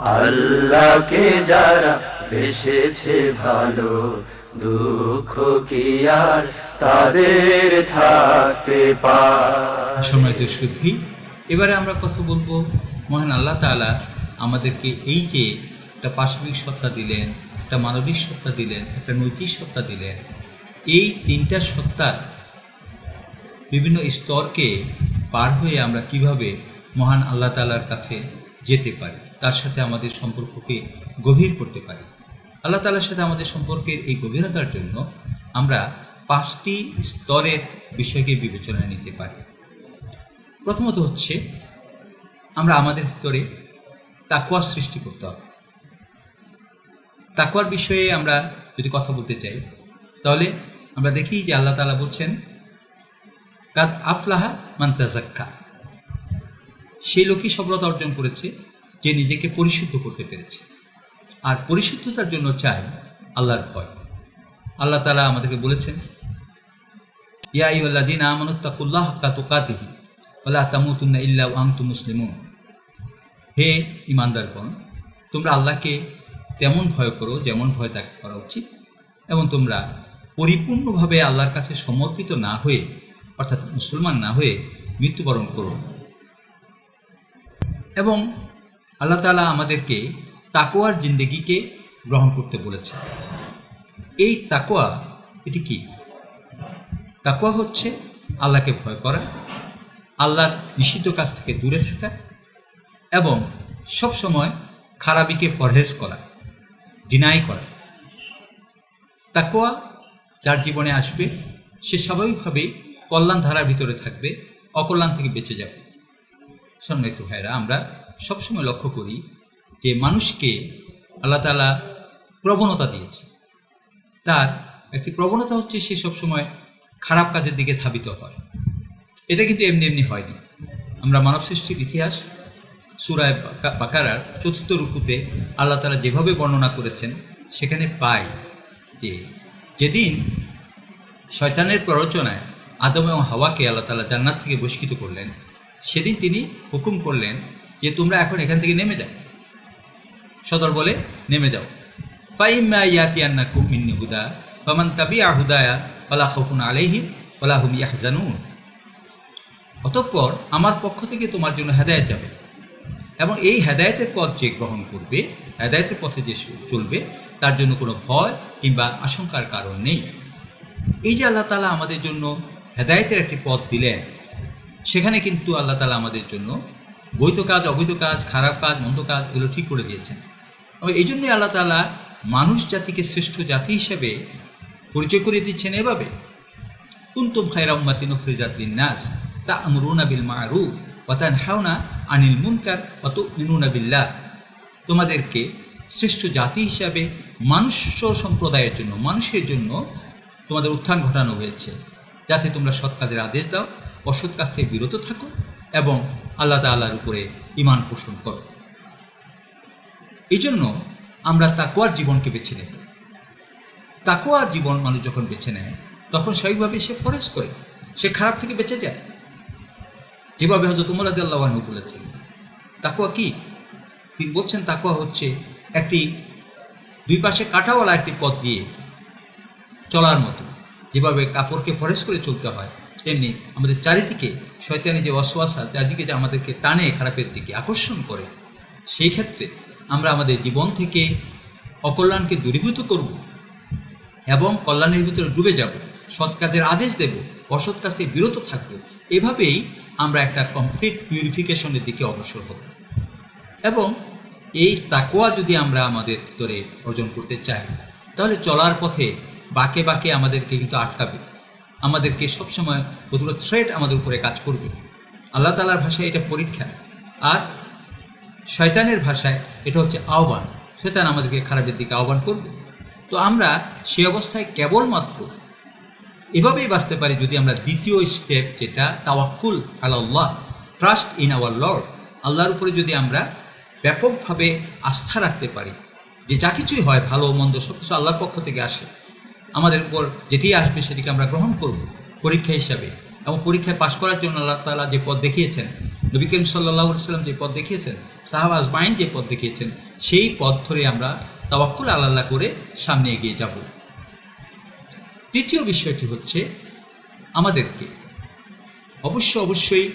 আল্লাহকে যারা বেসেছে ভালো, দুঃখ কি আর তাদের থাকতে পায় সম্মানিত সুধী এবারে আমরা কথা বলব, মহান আল্লাহ তাআলা আমাদেরকে এই যে একটা পাশবিক সত্তা দিলেন, একটা মানবিক সত্তা দিলেন, একটা নৈতিক সত্তা দিলেন, এই তিনটা সত্তার বিভিন্ন স্তরকে পার হয়ে আমরা কীভাবে মহান আল্লাহ তাআলার কাছে যেতে পারি, তার সাথে আমাদের সম্পর্ককে গভীর করতে পারি। আল্লাহ তাআলার সাথে আমাদের সম্পর্কের এই গভীরতার জন্য আমরা পাঁচটি স্তরের বিষয়কে বিবেচনায় নিতে পারি। প্রথমত হচ্ছে, আমরা আমাদের ভিতরে তাকুয়ার সৃষ্টি করতে হবে। তাকুয়ার বিষয়ে আমরা যদি কথা বলতে চাই, তাহলে আমরা দেখি যে আল্লাহ তাআলা বলছেন, কাদ আফলাহা মান্তাজাক্কা সেই লোকই সফলতা অর্জন করেছে, যে নিজেকে পরিশুদ্ধ করতে পেরেছে। আর পরিশুদ্ধতার জন্য চাই আল্লাহর ভয়। আল্লাহ তাআলা আমাদেরকে বলেছেন, ইয়া আইয়ুহাল্লাযীনা আমানুত্তাকুল্লাহ হাক্কা তুকাতিহি, ওয়ালা তামুতুন্না ইল্লা আনতুম মুসলিমুন। হে ইমানদারগণ তোমরা আল্লাহকে তেমন ভয় করো যেমন ভয় তাকে করা উচিত, এবং তোমরা পরিপূর্ণভাবে আল্লাহর কাছে সমর্পিত না হয়ে, অর্থাৎ মুসলমান না হয়ে মৃত্যুবরণ করো। এবং আল্লাহ তাআলা আমাদেরকে তাকোয়ার জিন্দেগিকে গ্রহণ করতে বলেছে। এই তাকোয়া এটি কি? তাকোয়া হচ্ছে আল্লাহকে ভয় করা, আল্লাহর নিষিদ্ধ কাজ থেকে দূরে থাকা এবং সব সময় খারাপিকে ফরহেজ করা ডিনাই করা। তাকোয়া যার জীবনে আসবে, সে স্বাভাবিকভাবেই কল্যাণ ধারার ভিতরে থাকবে, অকল্যাণ থেকে বেঁচে যাবে। সম্মানিত ভাইরা আমরা সবসময় লক্ষ্য করি যে মানুষকে আল্লাহ তালা প্রবণতা দিয়েছে। তার একটি প্রবণতা হচ্ছে সে সবসময় খারাপ কাজের দিকে ধাবিত হয়। এটা কিন্তু এমনি এমনি হয়নি। আমরা মানব সৃষ্টির ইতিহাস সুরায় বাকা- বাকারার চতুর্থ রূপুতে আল্লাহ তালা যেভাবে বর্ণনা করেছেন, সেখানে পাই যে যেদিন শয়তানের প্ররোচনায় আদম এবং হাওয়াকে আল্লাহ তালা জান্নাত থেকে বহিষ্কৃত করলেন সেদিন তিনি হুকুম করলেন যে তোমরা এখন এখান থেকে নেমে যাও। সদর বলে, নেমে যাও। ফাইম্মা ইয়াতিয়ান্নাকুম মিন্নি হুদা, ফামান তাবিআ হুদায়া, ফালা ওয়ালা হুম ইয়াহজানুন। অতঃপর আমার পক্ষ থেকে তোমার জন্য হেদায়েত যাবে। এবং এই হেদায়েতের পথ যে গ্রহণ করবে, হেদায়েতের পথে যে চলবে, তার জন্য কোনো ভয় কিংবা আশঙ্কার কারণ নেই। এই যে আল্লাহ তালা আমাদের জন্য হেদায়েতের একটি পথ দিলেন সেখানে কিন্তু আল্লাহ তালা আমাদের জন্য বৈধ কাজ, অবৈধ কাজ, খারাপ কাজ, মন্দ কাজ এগুলো ঠিক করে দিয়েছেন। তবে এই জন্যই আল্লাহ তালা মানুষ জাতিকে শ্রেষ্ঠ জাতি হিসেবে পরিচয় করে দিচ্ছেন এভাবে। কুন্তুম খায়রা উম্মাতিন উখরিজাত লিন্নাস তা'মুরুনা বিল মা'রুফ ওয়া হাওনা আনিল মুনকার ওয়া তু'মিনুনা বিল্লাহ। তোমাদেরকে শ্রেষ্ঠ জাতি হিসাবে মানুষ সম্প্রদায়ের জন্য, মানুষের জন্য তোমাদের উত্থান ঘটানো হয়েছে। যাতে তোমরা সৎ কাজের আদেশ দাও। অসৎ কাজ থেকে বিরত থাকো এবং আল্লাহ তাআলার উপরে ঈমান পোষণ করো এই জন্য আমরা তাকোয়ার জীবনকে বেছে নেব। তাকোয়ার জীবন মানুষ যখন বেছে নেয়, তখন স্বাভাবিকভাবে সে ফরেস্ট করে, সে খারাপ থেকে বেঁচে যায়। যেভাবে হয়তো রাজি আল্লাহ বলেছেন তাকুয়া কি? তিনি বলছেন তাকুয়া হচ্ছে একটি দুই পাশে কাঁটাওয়ালা একটি পথ দিয়ে চলার মতো, যেভাবে কাপড়কে ফরেস্ট করে চলতে হয় তেমনি আমাদের চারিদিকে শয়তানি যে অশ্বাসা চারিদিকে যে আমাদেরকে টানে খারাপের দিকে আকর্ষণ করে, সেই ক্ষেত্রে আমরা আমাদের জীবন থেকে অকল্যাণকে দূরীভূত করব এবং কল্যাণের ভিতরে ডুবে যাব, সৎ কাজের আদেশ দেব, অসৎ কাজ থেকে বিরত থাকব। এভাবেই আমরা একটা কমপ্লিট পিউরিফিকেশনের দিকে অগ্রসর হব। এবং এই তাকোয়া যদি আমরা আমাদের ভিতরে অর্জন করতে চাই, তাহলে চলার পথে বাকে বাকে আমাদেরকে কিন্তু আটকাবে। আমাদেরকে সবসময় কতগুলো থ্রেট আমাদের উপরে কাজ করবে। আল্লাহ তালার ভাষায় এটা পরীক্ষা। আর শয়তানের ভাষায় এটা হচ্ছে আহ্বান। শয়তান আমাদেরকে খারাপের দিকে আহ্বান করবে। তো আমরা সে অবস্থায় কেবলমাত্র এভাবেই বাঁচতে পারি যদি আমরা দ্বিতীয় স্টেপ যেটা তাওয়াক্কুল Allah trust in our lord আল্লাহর উপরে যদি আমরা ব্যাপকভাবে আস্থা রাখতে পারি যে যা কিছুই হয়, ভালো, মন্দ সব কিছু আল্লাহর পক্ষ থেকে আসে আমাদের উপর যেটি আসবে সেটিকে আমরা গ্রহণ করব পরীক্ষা হিসাবে। এবং পরীক্ষায় পাশ করার জন্য আল্লাহ তালা যে পথ দেখিয়েছেন, নবী করিম সাল্লাহ সাল্লাম যে পথ দেখিয়েছেন, সাহাব আজমাইন যে পথ দেখিয়েছেন, সেই পথ ধরে আমরা তাওয়াক্কুল আল্লাহ করে সামনে এগিয়ে যাব। তৃতীয় বিষয়টি হচ্ছে আমাদেরকে। অবশ্য অবশ্যই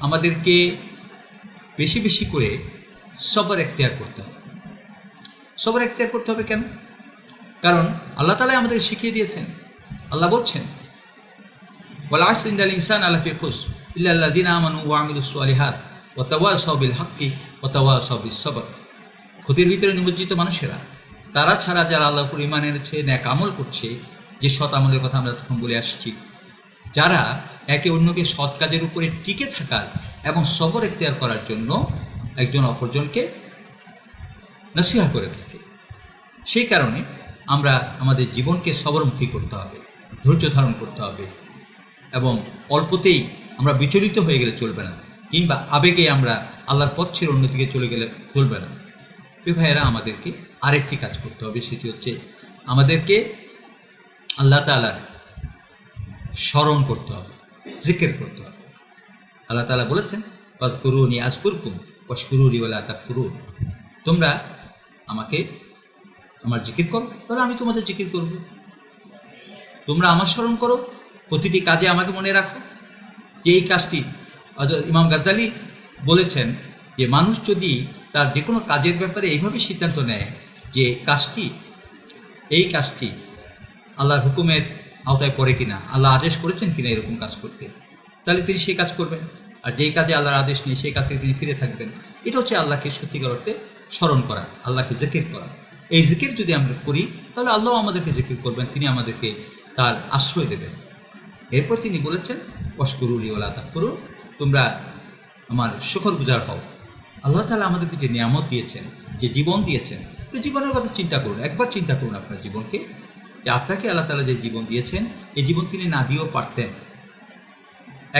আমাদেরকে বেশি বেশি করে সবার এখতিয়ার করতে হবে। সবার এখতিয়ার করতে হবে কেন? কারণ আল্লাহ তালাই আমাদের শিখিয়ে দিয়েছেন। আল্লাহ বলছেন বলা আসিন আল ইনসান আলাফি খুস ইল্লাদিন আমানু ওয়ামিল সালিহাত ও তাওয়া সবিল হাক্কি ও তাওয়া সবিল সবর। ক্ষতির ভিতরে নিমজ্জিত মানুষেরা, তারা ছাড়া যারা আল্লাহ ইমান এনেছে, ন্যাক আমল করছে, যে সৎ আমলের কথা আমরা তখন বলে আসছি, যারা একে অন্যকে সৎ কাজের উপরে টিকে থাকার এবং সবর এখতিয়ার করার জন্য একজন অপরজনকে নসিহা করে থাকে। সেই কারণে আমরা আমাদের জীবনকে সবরমুখী করতে হবে, ধৈর্য ধারণ করতে হবে এবং অল্পতেই আমরা বিচলিত হয়ে গেলে চলবে না, কিংবা আবেগে আমরা আল্লাহর পথ ছেড়ে অন্যদিকে চলে গেলে চলবে না। প্রিয় ভাইয়েরা, আমাদেরকে আরেকটি কাজ করতে হবে, সেটি হচ্ছে আমাদেরকে আল্লাহ তালার স্মরণ করতে হবে, জিকের করতে হবে। আল্লাহ তালা বলেছেন করুনি আজকুরকুম অস্কুরুলি বলে আতা ফুরুন তোমরা আমাকে আমার জিকির করো, তাহলে আমি তোমাদের জিকির করব। তোমরা আমার স্মরণ করো, প্রতিটি কাজে আমাকে মনে রাখো। যে এই কাজটি ইমাম গাজ্জালি বলেছেন যে, মানুষ যদি তার যে কোনো কাজের ব্যাপারে এইভাবে সিদ্ধান্ত নেয় যে কাজটি, এই কাজটি আল্লাহর হুকুমের আওতায় পড়ে কিনা, আল্লাহ আদেশ করেছেন কিনা এরকম কাজ করতে, তাহলে তিনি সেই কাজ করবেন। আর যেই কাজে আল্লাহর আদেশ নেই, সেই কাজ থেকে তিনি ফিরে থাকবেন। এটা হচ্ছে আল্লাহকে সত্যিকার অর্থে স্মরণ করা, আল্লাহকে জিকির করা। এই জিকির যদি আমরা করি, তাহলে আল্লাহ আমাদেরকে জিকির করবেন, তিনি আমাদেরকে তার আশ্রয় দেবেন। এরপর তিনি বলেছেন অস্করুলি ওলা তাকফরু তোমরা আমার শুকর গুজার হও। আল্লাহ তালা আমাদেরকে যে নিয়ামত দিয়েছেন, যে জীবন দিয়েছেন তো জীবনের কথা চিন্তা করুন। একবার চিন্তা করুন আপনার জীবনকে, যে আপনাকে আল্লাহ তালা যে জীবন দিয়েছেন, এই জীবন তিনি না দিয়েও পারতেন।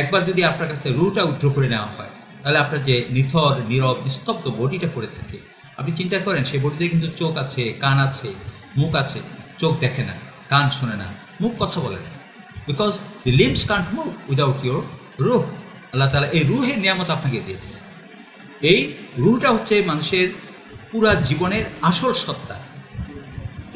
একবার যদি আপনার কাছে রুটা উড্র করে নেওয়া হয়, তাহলে আপনার যে নিথর, নীরব, নিস্তব্ধ বডিটা পড়ে থাকে আপনি চিন্তা করেন, সেই বডিতে কিন্তু চোখ আছে, কান আছে, মুখ আছে, চোখ দেখে না, কান শোনে না, মুখ কথা বলে না। Because the limbs can't move without your রুহ। আল্লাহ তালা এই রুহের নিয়ামত আপনাকে দিয়েছে। এই রুহটা হচ্ছে মানুষের পুরা জীবনের আসল সত্তা।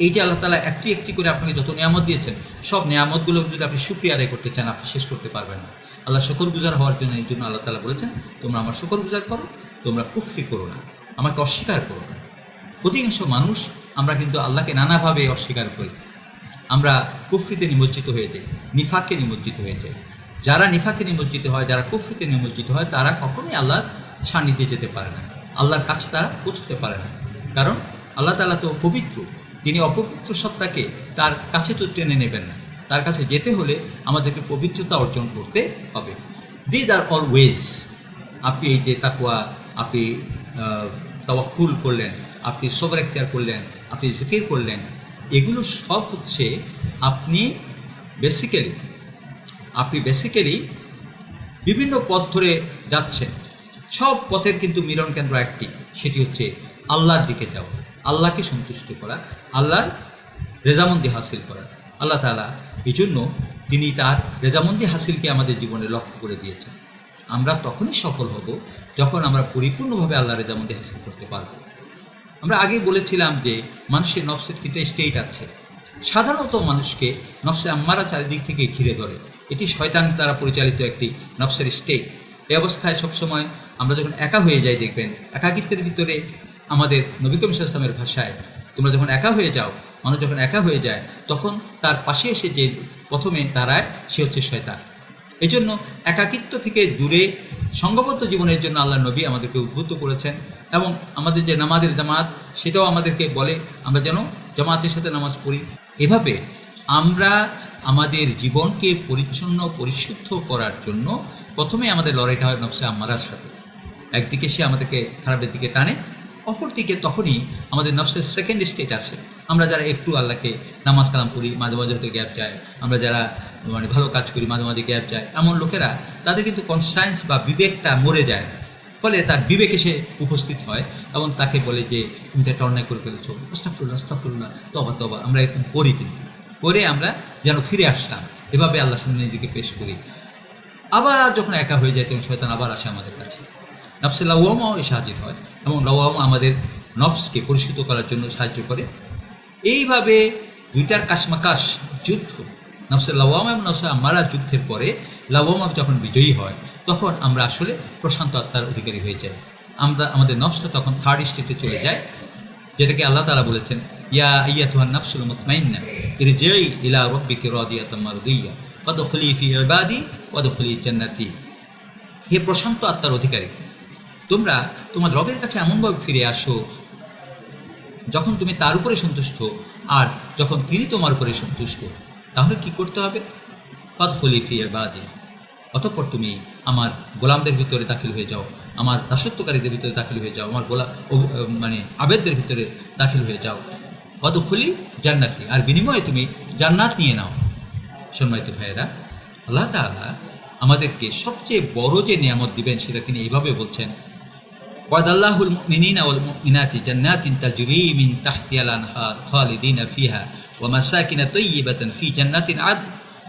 এই যে আল্লাহ তালা একটি একটি করে আপনাকে যত নিয়ামত দিয়েছেন, সব নিয়ামতগুলো যদি আপনি সুক্রিয়া আদায় করতে চান, আপনি শেষ করতে পারবেন না। আল্লাহ শকর গুজার হওয়ার জন্য এই জন্য আল্লাহ তালা বলেছেন, তোমরা আমার শকর গুজার করো, তোমরা কুফরি করো না। আমাকে অস্বীকার করো না। অধিকাংশ মানুষ আমরা কিন্তু আল্লাহকে নানাভাবে অস্বীকার করি। আমরা কুফরিতে নিমজ্জিত হয়ে যাই নিফাকে নিমজ্জিত হয়ে যাই। যারা নিফাকে নিমজ্জিত হয়, যারা কুফরিতে নিমজ্জিত হয়, তারা কখনোই আল্লাহর সান্নিধ্যে যেতে পারে না। আল্লাহর কাছে তারা পৌঁছতে পারে না। কারণ আল্লাহ তালা তো পবিত্র। তিনি অপবিত্র সত্তাকে তার কাছে তো টেনে নেবেন না। তার কাছে যেতে হলে আমাদেরকে পবিত্রতা অর্জন করতে হবে। দিজ আর অল ওয়েজ আপনি এই যে তাকুয়া আপনি তাওয়াক্কুল করলেন, আপনি সবর এখতিয়ার করলেন, আপনি জিকির করলেন, এগুলো সব হচ্ছে আপনি বেসিক্যালি আপনি বেসিক্যালি বিভিন্ন পথ ধরে যাচ্ছেন। সব পথের কিন্তু মিলন কেন্দ্র একটি, সেটি হচ্ছে আল্লাহর দিকে যাওয়া, আল্লাহকে সন্তুষ্ট করা, আল্লাহর রেজামন্দি হাসিল করা। আল্লাহ তালা এই জন্য তিনি তার রেজামন্দি হাসিলকে আমাদের জীবনে লক্ষ্য করে দিয়েছেন। আমরা তখনই সফল হব যখন আমরা পরিপূর্ণভাবে আল্লাহ রেজামন্দি হাসিল করতে পারব। আমরা আগেই বলেছিলাম যে মানুষের নফসের তিনটা স্টেট আছে। সাধারণত মানুষকে নফসে আম্মারা চারিদিক থেকে ঘিরে ধরে। এটি শয়তান দ্বারা পরিচালিত একটি নফসের স্টেট। এই অবস্থায় সবসময় আমরা যখন একা হয়ে যাই, দেখবেন একাকিত্বের ভিতরে আমাদের নবী ইসলামের ভাষায়, তোমরা যখন একা হয়ে যাও, মানুষ যখন একা হয়ে যায়, তখন তার পাশে এসে যে প্রথমে দাঁড়ায়, সে হচ্ছে শয়তান। এই জন্য একাকিত্ব থেকে দূরে সঙ্গবদ্ধ জীবনের জন্য আল্লাহ নবী আমাদেরকে উদ্বুদ্ধ করেছেন এবং আমাদের যে নামাজের জামাত, সেটাও আমাদেরকে বলে, আমরা যেন জামাতের সাথে নামাজ পড়ি। এভাবে আমরা আমাদের জীবনকে পরিচ্ছন্ন, পরিশুদ্ধ করার জন্য প্রথমে আমাদের লড়াইটা হয় নকশা আম্মারার সাথে। একদিকে সে আমাদেরকে খারাপের দিকে টানে অপরদিকে তখনই আমাদের নফসের সেকেন্ড স্টেট আছে। আমরা যারা একটু আল্লাহকে নামাজ কালাম করি মাঝে মাঝে হয়তো গ্যাপ যায়। আমরা যারা মানে ভালো কাজ করি, মাঝে মাঝে গ্যাপ যায়। এমন লোকেরা, তাদের কিন্তু কনসায়েন্স বা বিবেকটা মরে যায়। ফলে তার বিবেক এসে উপস্থিত হয় এবং তাকে বলে যে, তুমি তো একটা অন্যায় করে ফেলেছো। আস্তাফুল্লাহ আস্তাফুল্লাহ তবা তবা আমরা এরকম করি কিন্তু। করে আমরা যেন ফিরে আসলাম। এভাবে আল্লাহ সামনে নিজেকে পেশ করি। আবার যখন একা হয়ে যায়, তখন শয়তান আবার আসে আমাদের কাছে। নফসে লাওয়ামাও এসে হাজির হয়। এবং লাওয়ামা আমাদের নফসকে পরিশুদ্ধ করার জন্য সাহায্য করে। এইভাবে দুইটার কাশমাকাশ যুদ্ধ, নফসে লাওয়ামা এবং নফসে আমারা যুদ্ধের পরে লাওয়ামা যখন বিজয়ী হয়, তখন আমরা আসলে প্রশান্ত আত্মার অধিকারী হয়ে যাই। আমরা, আমাদের নফসটা তখন থার্ড স্টেটে চলে যায়। যেটাকে আল্লাহ তালা বলেছেন, ইয়া ইয়া তুহান নাফসুল মুতমাইন্না ইরজিই ইলা রব্বিকে রাব্বিকি রাদিয়াতাম মারদিয়া, ফাদখুলি ফি ইবাদি ওয়াদখুলি জান্নাতি। হে প্রশান্ত আত্মার অধিকারী তোমরা তোমার রবের কাছে এমনভাবে ফিরে আসো, যখন তুমি তার উপরে সন্তুষ্ট, আর যখন তিনি তোমার উপরে সন্তুষ্ট, তাহলে কি করতে হবে? ফাদখুলি ফি ইবাদি। অতঃপর তুমি আমার গোলামদের ভিতরে দাখিল হয়ে যাও, আমার দাসত্বকারীদের ভিতরে দাখিল হয়ে যাও, আমার গোলা মানে আবেদদের ভিতরে দাখিল হয়ে যাও। খুলি জান্নাতি, আর বিনিময়ে তুমি জান্নাত নিয়ে নাও। সম্মানিত ভাইয়েরা, আল্লাহ তাআলা আমাদেরকে সবচেয়ে বড় যে নিয়ামত দিবেন সেটা তিনি এইভাবে বলছেন ওয়াদাল্লাহুল মিনিনা ওয়াল মিনাতি জান্নাতিন তাজরি মিন তাহতিয়াল আনহার খালিদিনা ফিহা ওয়া মাসাকিনা তাইয়িবাতান ফি জান্নাতিন আদ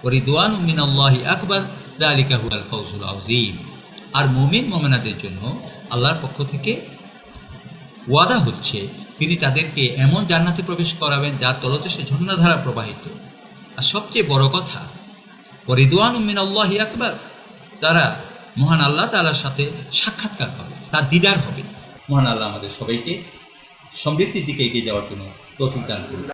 ওয়া রিদওয়ানুম মিনাল্লাহি আকবার। যালিকা হুয়াল ফাউজুল আযীম। আর মুমিন মোমেনাদের জন্য আল্লাহর পক্ষ থেকে ওয়াদা হচ্ছে, তিনি তাদেরকে এমন জান্নাতে প্রবেশ করাবেন যার তলদেশে ঝর্ণাধারা প্রবাহিত। আর সবচেয়ে বড় কথা ও রিদওয়ান উম্মিন আল্লাহ তারা মহান আল্লাহ তালার সাথে সাক্ষাৎকার পাবে। তার দিদার হবে। মহান আল্লাহ আমাদের সবাইকে সমৃদ্ধির দিকে এগিয়ে যাওয়ার জন্য তৌফিক দান করুন।